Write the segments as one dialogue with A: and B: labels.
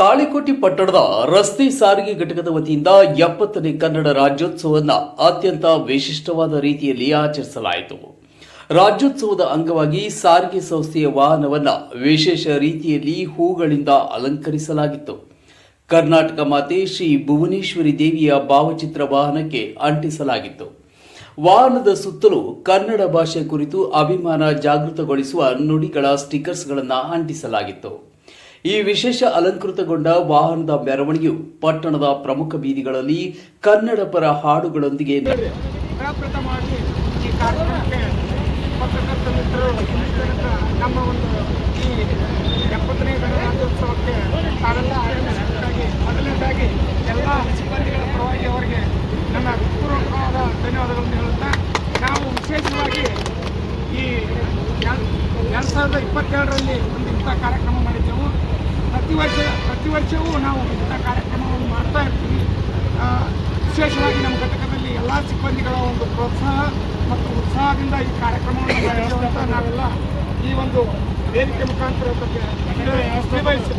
A: ತಾಳಿಕೋಟೆ ಪಟ್ಟಣದ ರಸ್ತೆ ಸಾರಿಗೆ ಘಟಕದ ವತಿಯಿಂದ ಎಪ್ಪತ್ತನೇ ಕನ್ನಡ ರಾಜ್ಯೋತ್ಸವವನ್ನು ಅತ್ಯಂತ ವಿಶಿಷ್ಟವಾದ ರೀತಿಯಲ್ಲಿ ಆಚರಿಸಲಾಯಿತು. ರಾಜ್ಯೋತ್ಸವದ ಅಂಗವಾಗಿ ಸಾರಿಗೆ ಸಂಸ್ಥೆಯ ವಾಹನವನ್ನು ವಿಶೇಷ ರೀತಿಯಲ್ಲಿ ಹೂಗಳಿಂದ ಅಲಂಕರಿಸಲಾಗಿತ್ತು. ಕರ್ನಾಟಕ ಮಾತೆ ಶ್ರೀ ಭುವನೇಶ್ವರಿ ದೇವಿಯ ಭಾವಚಿತ್ರ ವಾಹನಕ್ಕೆ ಅಂಟಿಸಲಾಗಿತ್ತು. ವಾಹನದ ಸುತ್ತಲೂ ಕನ್ನಡ ಭಾಷೆ ಕುರಿತು ಅಭಿಮಾನ ಜಾಗೃತಗೊಳಿಸುವ ನುಡಿಗಳ ಸ್ಟಿಕರ್ಸ್ಗಳನ್ನು ಅಂಟಿಸಲಾಗಿತ್ತು. ಈ ವಿಶೇಷ ಅಲಂಕೃತಗೊಂಡ ವಾಹನದ ಮೆರವಣಿಗೆಯು ಪಟ್ಟಣದ ಪ್ರಮುಖ ಬೀದಿಗಳಲ್ಲಿ ಕನ್ನಡ ಪರ ಹಾಡುಗಳೊಂದಿಗೆ
B: ನಮ್ಮ ಒಂದು ಈ ಎಪ್ಪತ್ತನೇ ಗಣರಾಜ್ಯೋತ್ಸವಕ್ಕೆ ತಾವೆಲ್ಲ ಆಗಮಿಸಿದ್ದಕ್ಕಾಗಿ, ಮೊದಲನೇದಾಗಿ ಎಲ್ಲ ಸಿಬ್ಬಂದಿಗಳ ಪರವಾಗಿ ಅವರಿಗೆ ನನ್ನ ಹೃತ್ಪೂರ್ವಕವಾದ ಧನ್ಯವಾದಗಳನ್ನು ಹೇಳುತ್ತಾ, ನಾವು ವಿಶೇಷವಾಗಿ ಈ ಎರಡು ಸಾವಿರದ ಇಪ್ಪತ್ತೆರಡರಲ್ಲಿ ಒಂದು ಕಾರ್ಯಕ್ರಮ ಮಾಡಿದ್ದೆವು. ಪ್ರತಿ ವರ್ಷ ಪ್ರತಿ ವರ್ಷವೂ ನಾವು ಇಂಥ ಕಾರ್ಯಕ್ರಮವನ್ನು ಮಾಡ್ತಾ ಇರ್ತೀವಿ. ವಿಶೇಷವಾಗಿ ನಮ್ಮ ಘಟಕದಲ್ಲಿ ಎಲ್ಲ ಸಿಬ್ಬಂದಿಗಳ ಒಂದು ಪ್ರೋತ್ಸಾಹ ಮತ್ತು ಉತ್ಸಾಹದಿಂದ ಈ ಕಾರ್ಯಕ್ರಮವನ್ನು ಅಂತ ನಾವೆಲ್ಲ ಈ ಒಂದು ವೇದಿಕೆ ಮುಖಾಂತರ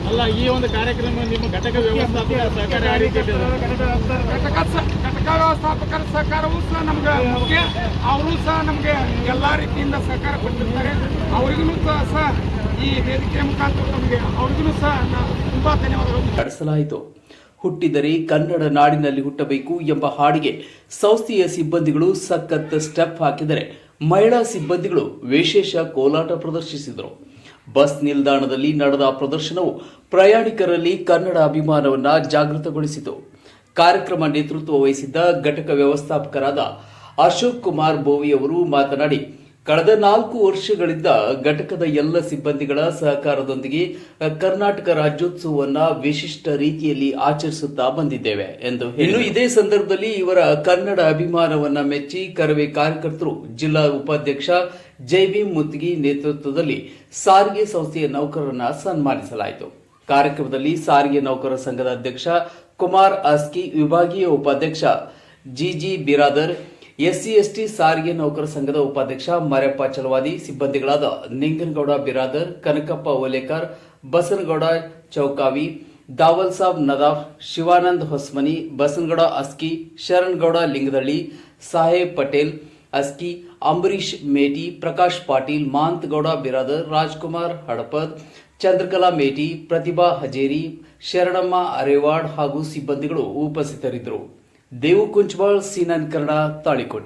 C: ಅಲ್ಲ ಈ ಒಂದು ಕಾರ್ಯಕ್ರಮ ನಿಮ್ಮ ಘಟಕ ವ್ಯವಸ್ಥಾಪಕ ಸಹಕಾರ ಯಾವ ರೀತಿ ಇದೆ?
B: ಘಟಕ ಘಟಕ ವ್ಯವಸ್ಥಾಪಕರ ಸಹಕಾರವೂ ಸಹ ನಮ್ಗೆ ಮುಖ್ಯ ಅವರು ಸಹ ನಮಗೆ ಎಲ್ಲ ರೀತಿಯಿಂದ ಸಹಕಾರ ಕೊಟ್ಟಿರ್ತಾರೆ. ಅವರಿಗೂ ಸಹ ಈ ಮುಖಾಂತರ ತುಂಬಾ ಧನ್ಯವಾದಗಳು.
A: ನಡೆಸಲಾಯಿತು. ಹುಟ್ಟಿದರೆ ಕನ್ನಡ ನಾಡಿನಲ್ಲಿ ಹುಟ್ಟಬೇಕು ಎಂಬ ಹಾಡಿಗೆ ಸಂಸ್ಥೆಯ ಸಿಬ್ಬಂದಿಗಳು ಸಖತ್ ಸ್ಟೆಪ್ ಹಾಕಿದರೆ ಮಹಿಳಾ ಸಿಬ್ಬಂದಿಗಳು ವಿಶೇಷ ಕೋಲಾಟ ಪ್ರದರ್ಶಿಸಿದರು. ಬಸ್ ನಿಲ್ದಾಣದಲ್ಲಿ ನಡೆದ ಪ್ರದರ್ಶನವು ಪ್ರಯಾಣಿಕರಲ್ಲಿ ಕನ್ನಡ ಅಭಿಮಾನವನ್ನ ಜಾಗೃತಗೊಳಿಸಿತು. ಕಾರ್ಯಕ್ರಮ ನೇತೃತ್ವ ವಹಿಸಿದ್ದ ಘಟಕ ವ್ಯವಸ್ಥಾಪಕರಾದ ಅಶೋಕ್ ಕುಮಾರ್ ಬೋವಿ ಅವರು ಮಾತನಾಡಿ ಕಳೆದ ನಾಲ್ಕು ವರ್ಷಗಳಿಂದ ಘಟಕದ ಎಲ್ಲ ಸಿಬ್ಬಂದಿಗಳ ಸಹಕಾರದೊಂದಿಗೆ ಕರ್ನಾಟಕ ರಾಜ್ಯೋತ್ಸವವನ್ನ ವಿಶಿಷ್ಟ ರೀತಿಯಲ್ಲಿ ಆಚರಿಸುತ್ತಾ ಬಂದಿದ್ದೇವೆ ಎಂದು ಇನ್ನು ಇದೇ ಸಂದರ್ಭದಲ್ಲಿ ಇವರ ಕನ್ನಡ ಅಭಿಮಾನವನ್ನ ಮೆಚ್ಚಿ ಕರವೇ ಕಾರ್ಯಕರ್ತರು ಜಿಲ್ಲಾ ಉಪಾಧ್ಯಕ್ಷ ಜೈವಿ ಮುತ್ತಿಗಿ ನೇತೃತ್ವದಲ್ಲಿ ಸಾರಿಗೆ ಸಂಸ್ಥೆಯ ನೌಕರರನ್ನ ಸನ್ಮಾನಿಸಲಾಯಿತು. ಕಾರ್ಯಕ್ರಮದಲ್ಲಿ ಸಾರಿಗೆ ನೌಕರರ ಸಂಘದ ಅಧ್ಯಕ್ಷ ಕುಮಾರ್ ಅಸ್ಕಿ, ವಿಭಾಗೀಯ ಉಪಾಧ್ಯಕ್ಷ ಜಿಜಿ ಬಿರಾದರ್ ಎಸ್ಸಿ, ಎಸ್ಟಿ ಸಾರಿಗೆ ನೌಕರ ಸಂಘದ ಉಪಾಧ್ಯಕ್ಷ ಮರ್ಯಪ್ಪ ಚಲವಾದಿ, ಸಿಬ್ಬಂದಿಗಳಾದ ನಿಂಗನಗೌಡ ಬಿರಾದರ್, ಕನಕಪ್ಪ ಓಲೇಕರ್ ಬಸನಗೌಡ ಚೌಕಾವಿ, ದಾವಲ್ ಸಾಬ್ ನದಾಫ್, ಶಿವಾನಂದ್ ಹೊಸ್ಮನಿ, ಬಸನಗೌಡ ಅಸ್ಕಿ, ಶರಣ್ಗೌಡ ಲಿಂಗದಳ್ಳಿ, ಸಾಹೇಬ್ ಪಟೇಲ್, ಅಸ್ಕಿ ಅಂಬರೀಶ್ ಮೇಟಿ, ಪ್ರಕಾಶ್ ಪಾಟೀಲ್, ಮಾಂತಗೌಡ ಬಿರಾದರ್, ರಾಜ್ಕುಮಾರ್ ಹಡಪದ್, ಚಂದ್ರಕಲಾ ಮೇಟಿ, ಪ್ರತಿಭಾ ಹಜೇರಿ, ಶರಣಮ್ಮ ಅರೇವಾಡ್ ಹಾಗೂ ಸಿಬ್ಬಂದಿಗಳು ಉಪಸ್ಥಿತರಿದ್ದರು. ದೇವು ಕುಂಚವಾಳ್ ಸೀನನ್ ಕನ್ನಡ ತಾಳಿಕೋಟೆ.